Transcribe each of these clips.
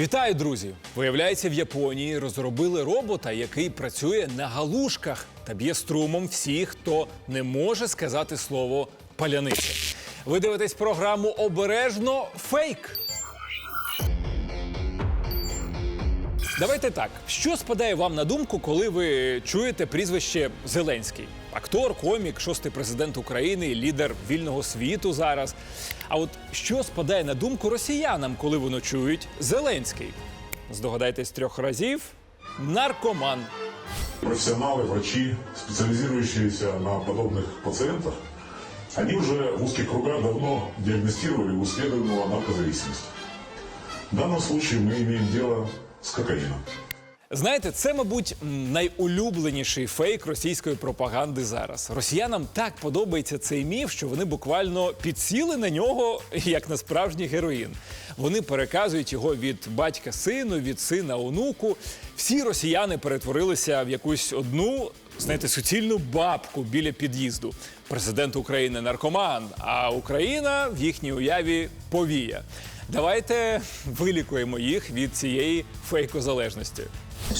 Вітаю, друзі! Виявляється, в Японії розробили робота, який працює на галушках та б'є струмом всіх, хто не може сказати слово паляниця. Ви дивитесь програму обережно фейк. Давайте так. Що спадає вам на думку, коли ви чуєте прізвище Зеленський? Актор, комік, шостий президент України, лідер вільного світу зараз. А от що спадає на думку росіянам, коли вони чують Зеленський? Здогадайтесь трьох разів. Наркоман. Профессионалы, врачи, специализирующиеся на подобных пациентах, они уже в узких кругах давно диагностировали у исследуемого наркозависимость. В данном случае мы имеем дело с кокаином. Знаєте, це, мабуть, найулюбленіший фейк російської пропаганди зараз. Росіянам так подобається цей міф, що вони буквально підсіли на нього як на справжній героїн. Вони переказують його від батька сину, від сина онуку. Всі росіяни перетворилися в якусь одну, знаєте, суцільну бабку біля під'їзду. Президент України наркоман, а Україна в їхній уяві повія. Давайте вилікуємо їх від цієї фейкозалежності.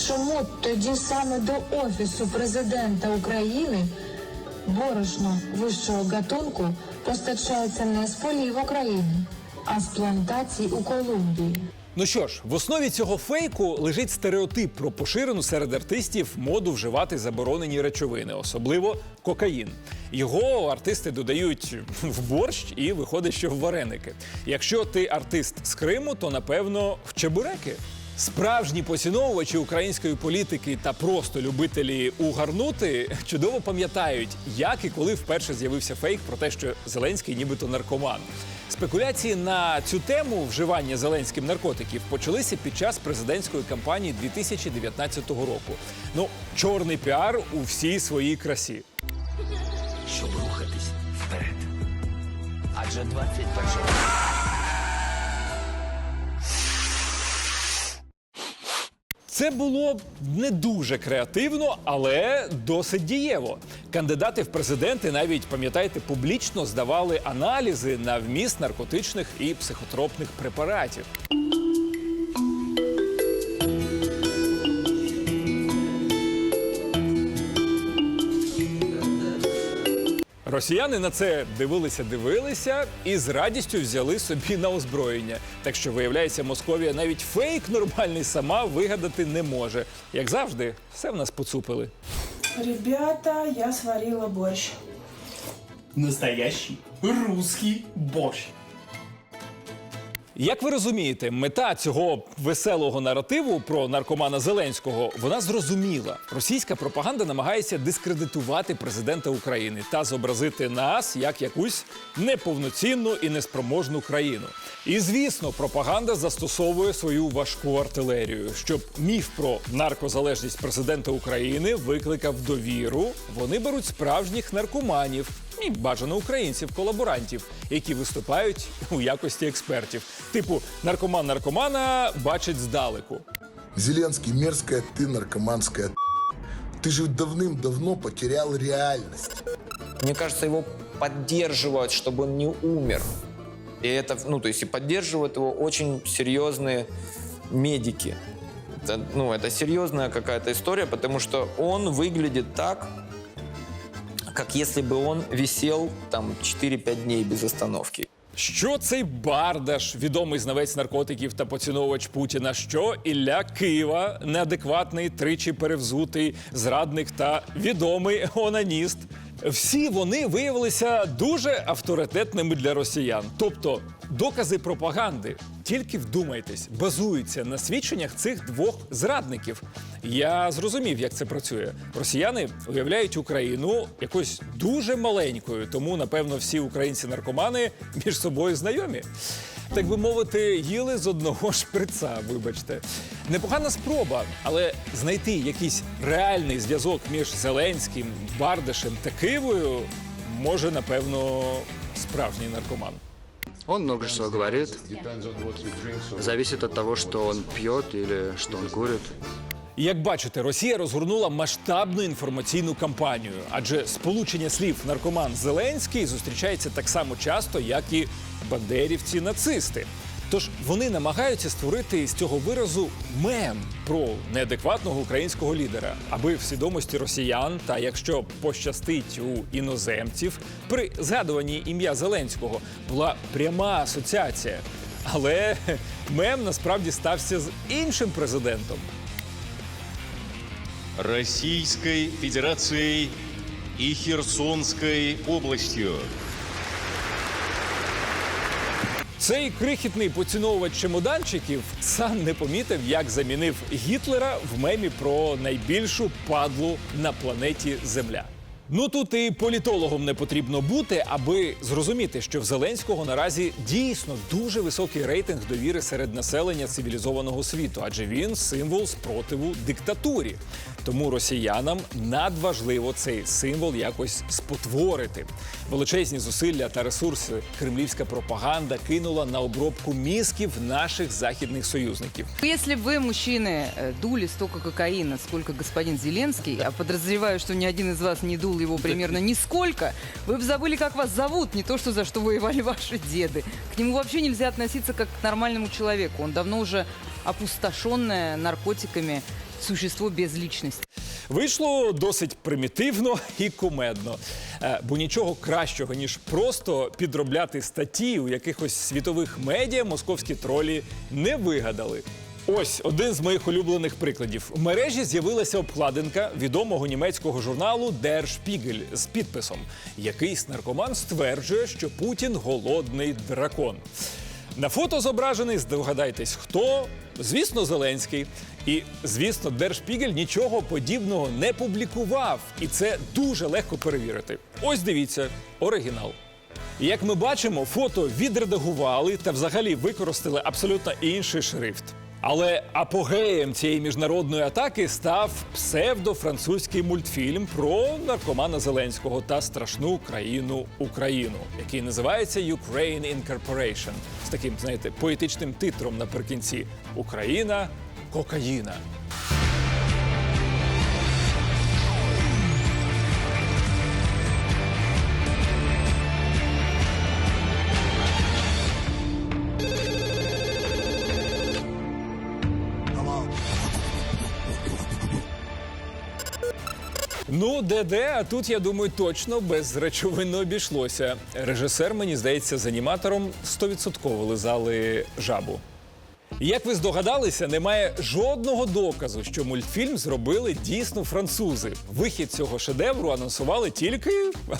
Чому тоді саме до Офісу президента України борошно вищого гатунку постачається не з полів України, а з плантацій у Колумбії? Ну що ж, в основі цього фейку лежить стереотип про поширену серед артистів моду вживати заборонені речовини, особливо кокаїн. Його артисти додають в борщ і виходить, що в вареники. Якщо ти артист з Криму, то напевно в чебуреки. Справжні поціновувачі української політики та просто любителі угарнути чудово пам'ятають, як і коли вперше з'явився фейк про те, що Зеленський нібито наркоман. Спекуляції на цю тему вживання Зеленським наркотиків почалися під час президентської кампанії 2019 року. Ну, чорний піар у всій своїй красі. щоб рухатись вперед. Адже 21 Це було не дуже креативно, але досить дієво. Кандидати в президенти навіть пам'ятаєте, публічно здавали аналізи на вміст наркотичних і психотропних препаратів. Росіяни на це дивилися, дивилися і з радістю взяли собі на озброєння. Так що, виявляється, Московія навіть фейк нормальний сама вигадати не може. Як завжди, все в нас поцупили. Ребята, я сварила борщ. Настоящий русский борщ. Як ви розумієте, мета цього веселого наративу про наркомана Зеленського вона зрозуміла. Російська пропаганда намагається дискредитувати президента України та зобразити нас як якусь неповноцінну і неспроможну країну. І звісно, пропаганда застосовує свою важку артилерію, щоб міф про наркозалежність президента України викликав довіру. Вони беруть справжніх наркоманів і бажано українців-колаборантів, які виступають у якості експертів. Типу, наркоман наркомана бачить здалеку. Зеленский, мерзкая ты, наркоманская т***. Ты же давным-давно потерял реальность. Мне кажется, его поддерживают, чтобы он не умер. И это, ну, то есть и поддерживают его очень серьезные медики. Это, ну, это серьезная какая-то история, потому что он выглядит так, как если бы он висел там 4-5 дней без остановки. Що цей бардаш, відомий знавець наркотиків та поціновувач Путіна? Що Ілля Києва, неадекватний, тричі перевзутий зрадник та відомий онаніст. Всі вони виявилися дуже авторитетними для росіян. Тобто докази пропаганди, тільки вдумайтесь, базуються на свідченнях цих двох зрадників. Я зрозумів, як це працює. Росіяни уявляють Україну якось дуже маленькою, тому напевно всі українці-наркомани між собою знайомі. Так би мовити, їли з одного шприца, вибачте. Непогана спроба, але знайти якийсь реальний зв'язок між Зеленським, Бардашем та Кивою може, напевно, справжній наркоман. Он много что говорит. Зависит от того, что он пьет или что он курит. Як бачите, Росія розгорнула масштабну інформаційну кампанію, адже сполучення слів наркоман Зеленський зустрічається так само часто, як і бандерівці нацисти. Тож вони намагаються створити з цього виразу мем про неадекватного українського лідера, аби в свідомості росіян, та якщо пощастить у іноземців, при згадуванні ім'я Зеленського була пряма асоціація. Але мем насправді стався з іншим президентом. Российской Федерацией и Херсонской областью. Цей крихітний поціновувач чемоданчиків сам не помітив, як замінив Гітлера в мемі про найбільшу падлу на планеті Земля. Ну тут і політологом не потрібно бути, аби зрозуміти, що в Зеленського наразі дійсно дуже високий рейтинг довіри серед населення цивілізованого світу, адже він символ спротиву диктатурі. Тому росіянам надважливо цей символ якось спотворити. Величезні зусилля та ресурси кремлівська пропаганда кинула на обробку мізків наших західних союзників. Если бы вы, мужчины, э, дули столько кокаина, сколько господин Зеленский, а подозреваю, что ни один из вас не дул его примерно нисколько, вы бы забыли, как вас зовут, не то, что за что воевали ваши деды. К нему вообще нельзя относиться как к нормальному человеку. Он давно уже опустошенное наркотиками существо без личности. Вийшло досить примітивно і кумедно. Е, Бо нічого кращого, ніж просто підробляти статті у якихось світових медіа московські тролі не вигадали. Ось один з моїх улюблених прикладів. В мережі з'явилася обкладинка відомого німецького журналу Der Spiegel з підписом. Якийсь наркоман стверджує, що Путін голодний дракон. На фото зображений, здогадайтесь, хто? Звісно, Зеленський. І, звісно, Держпігель нічого подібного не публікував. І це дуже легко перевірити. Ось дивіться, оригінал. Як ми бачимо, фото відредагували та взагалі використали абсолютно інший шрифт. Але апогеєм цієї міжнародної атаки став псевдофранцузький мультфільм про наркомана Зеленського та страшну країну Україну, який називається Ukraine Incorporation з таким, знаєте, поетичним титром наприкінці Україна кокаїна. Ну, де-де, а тут, я думаю, точно без речовин обійшлося. Режисер, мені здається, з аніматором 100% лизали жабу. Як ви здогадалися, немає жодного доказу, що мультфільм зробили дійсно французи. Вихід цього шедевру анонсували тільки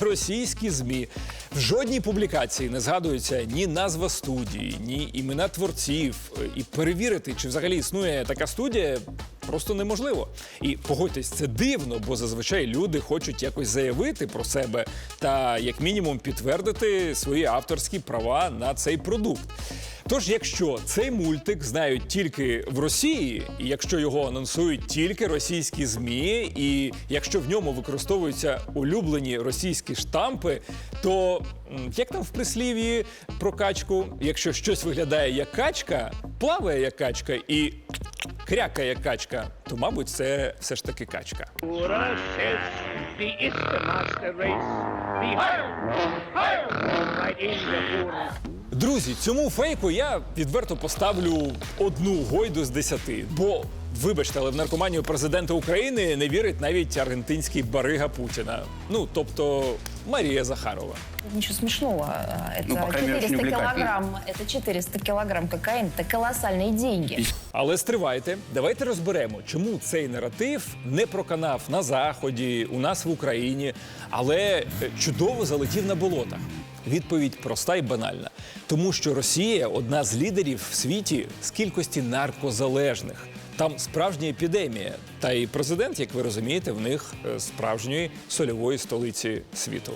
російські змі. В жодній публікації не згадується ні назва студії, ні імена творців. І перевірити, чи взагалі існує така студія, просто неможливо. І погодьтесь, це дивно, бо зазвичай люди хочуть якось заявити про себе та, як мінімум, підтвердити свої авторські права на цей продукт. Тож, якщо цей мультик знають тільки в Росії, і якщо його анонсують тільки російські змі, і якщо в ньому використовуються улюблені російські штампи, то як там в прислів'ї про качку, якщо щось виглядає як качка, плаває як качка і крякає як качка, то мабуть це все ж таки качка. Друзі, цьому фейку я відверто поставлю одну гойду з десяти. Бо, вибачте, але в наркоманію президента України не вірить навіть аргентинський барига Путіна. Ну, тобто Марія Захарова. Ничего смешного. Это Ну, по крайней мере, 400 очень увлекательно. килограмм. Это 400 килограмм кокаина. Это колоссальные деньги. Але стривайте, давайте розберемо, чому цей наратив не проканав на заході, у нас в Україні, але е, чудово залетів на болотах. Відповідь проста і банальна, тому що Росія одна з лідерів в світі з кількості наркозалежних. Там справжня епідемія. Та і президент, як ви розумієте, в них е, справжньої сольової столиці світу.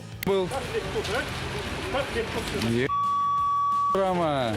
Рома.